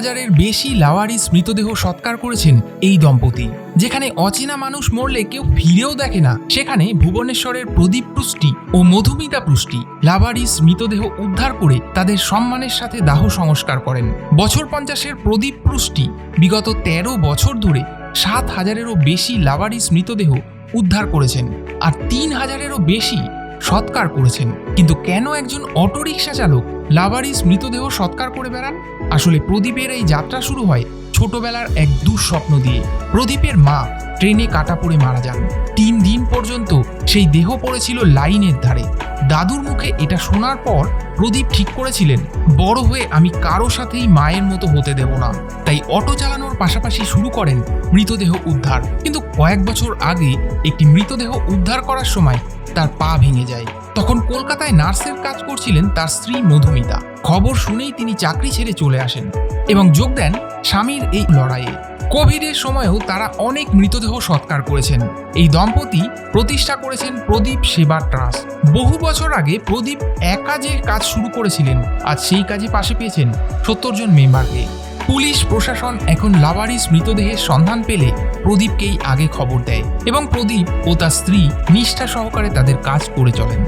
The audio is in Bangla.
হাজারের বেশি লাওয়ারিস মৃতদেহ সৎকার করেছেন এই দম্পতি। যেখানে অচেনা মানুষ মরলে কেউ ফিরেও দেখে না, সেখানে ভুবনেশ্বরের প্রদীপ পুষ্টি ও মধুমিতা পুষ্টি লাভারিস মৃতদেহ উদ্ধার করে তাদের সম্মানের সাথে দাহ সংস্কার করেন। বছর পঞ্চাশের প্রদীপ পুষ্টি বিগত তেরো বছর ধরে সাত হাজারেরও বেশি লাভারিস মৃতদেহ উদ্ধার করেছেন, আর তিন হাজারেরও বেশি সৎকার করেছেন। কিন্তু কেন একজন অটোরিকশা চালক লাভারিস মৃতদেহ সৎকার করে বেড়ান? আসলে প্রদীপের এই যাত্রা শুরু হয় ছোটবেলার এক দুঃস্বপ্ন দিয়ে। প্রদীপের মা ট্রেনে কাটা পড়ে মারা যান। তিন দিন পর্যন্ত সেই দেহ পড়েছিল লাইনের ধারে। দাদুর মুখে এটা শোনার পর প্রদীপ ঠিক করেছিলেন, বড় হয়ে আমি কারও সাথেই মায়ের মতো হতে দেব না। তাই অটো চালানোর পাশাপাশি শুরু করেন মৃতদেহ উদ্ধার। কিন্তু কয়েক বছর আগে একটি মৃতদেহ উদ্ধার করার সময় তার পা ভেঙে যায়। তখন কলকাতায় নার্সের কাজ করছিলেন তার স্ত্রী মধুমিতা। খবর শুনেই তিনি চাকরি ছেড়ে চলে আসেন এবং যোগ দেন স্বামীর এই লড়াইয়ে। কোভিডের সময়েও তারা অনেক মৃতদেহ সৎকার করেছেন। এই দম্পতি প্রতিষ্ঠা করেছেন প্রদীপ সেবা ট্রাস্ট। বহু বছর আগে প্রদীপ একা যে কাজ শুরু করেছিলেন। আজ সেই কাজে পাশে পেয়েছেন সত্তর জন মেম্বারকে। পুলিশ, প্রশাসন এখন লাভারিস মৃতদেহের সন্ধান পেলে প্রদীপকেই আগে খবর দেয় এবং প্রদীপ ও তার স্ত্রী নিষ্ঠা সহকারে তাদের কাজ করে চলেন।